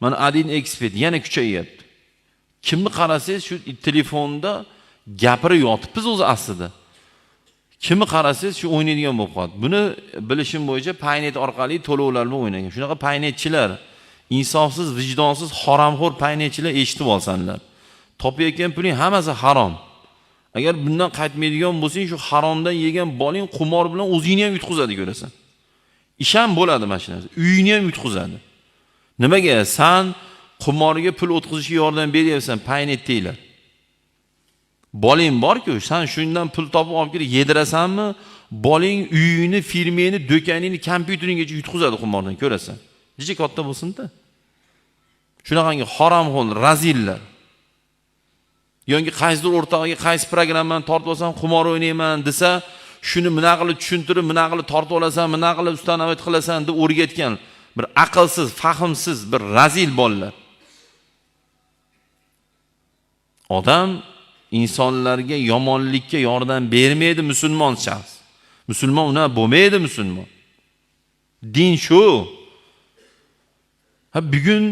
mana adin ekspert yana kuchayyapti kimni qarasangiz shu telefonda gapirib yotibmiz o'zi aslida. Kimni qarasangiz shu o'ynaydigan bo'lib qoldi buni bilishim bo'yicha paynet orqali to'lovlar bilan o'ynagan. Shunaqa paynetchilar insofsiz vijdonsiz haromxo'r paynetchilar eshitib olsanlar topayotgan puling hammasi harom. Agar bundan qaytmaydigan bo'lsang shu haromdan yegan boling qumor bilan o'zingni ham yutqizadi ko'rasan. Ish ham bo'ladi mana shu narsa uyingni ham yutqizadi. Nimaga san qumorga pul o'tkazishga yordam beryapsan paynetdinglar boling borku san shundan pul topib olib kelib yedirasanmi boling uyingni firmangni do'koningni kompyuteringgacha yutqizadi qumordan ko'rasan. Necha katta bo'lsinda. Shunaqangi haromxo'r razillar. Yoki qaysidir o'rtog'iga qaysi programmani tortib olsam qumor o'ynayman desa shuni bunaqa qilib tushuntirib bunaqa qilib tortib olasan bunaqa qilib ustanovat qilasan deb o'rgatgan bir aqlsiz fahmsiz bir razil bolalar. Odam insonlarga yomonlikka yordam bermaydi musulmon shaxs. Musulmon unaqa bo'lmaydi musulmon. Din shu. Ha bugun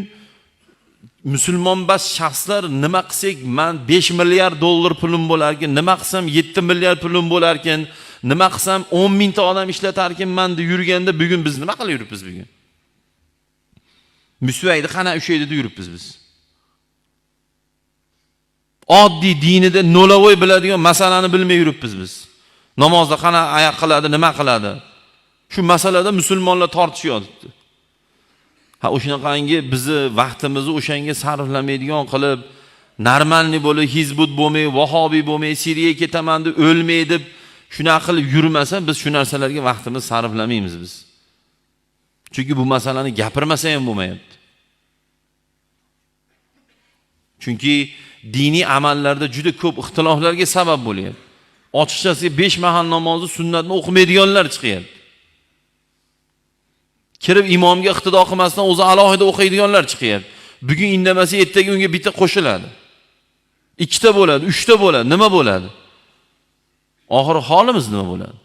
musulmonbas shaxslar nima qilsak man 5 milliard dollar pulim bo'larkan nima qilsam 7 milliard pulim bo'larkan nima qilsam 10 mingta odam ishlatarkanman deb yurganda bugun biz nima qilib yuribmiz bugun musvayni qana ushlaydi deb yuribmiz biz. Oddiy dinida no'lavoy biladigan masalani bilmay yuribmiz biz. Namozda qana oyoq qiladi nima qiladi? Shu masalada musulmonlar tortishyapti. Ha o'shanaqangi bizni vaqtimizni o'shanga sarflamaydigan qilib normalniy bo'lib hizbut bo'lmay vahobiy bo'lmay siriyaga ketaman deb o'lmay deb shunaqa qilib yurmasa biz shu narsalarga vaqtimizni sarflamaymiz biz. Chunki bu masalani gapirmasa ham bo'lmayapti chunki diniy amallarda juda ko'p ixtiloflarga sabab bo'lyapti. Ochiqchasiga besh mahal namozni sunnatni o'qimaydiganlar chiqyapti. Kirib imomga iqtido qilmasdan o'zi alohida o'qiydiganlar chiqyapti. Bugun indamasa ertaga unga bitta qo'shiladi. Ikkita bo'ladi uchta bo'ladi nima bo'ladi? Oxiri holimiz nima bo'ladi?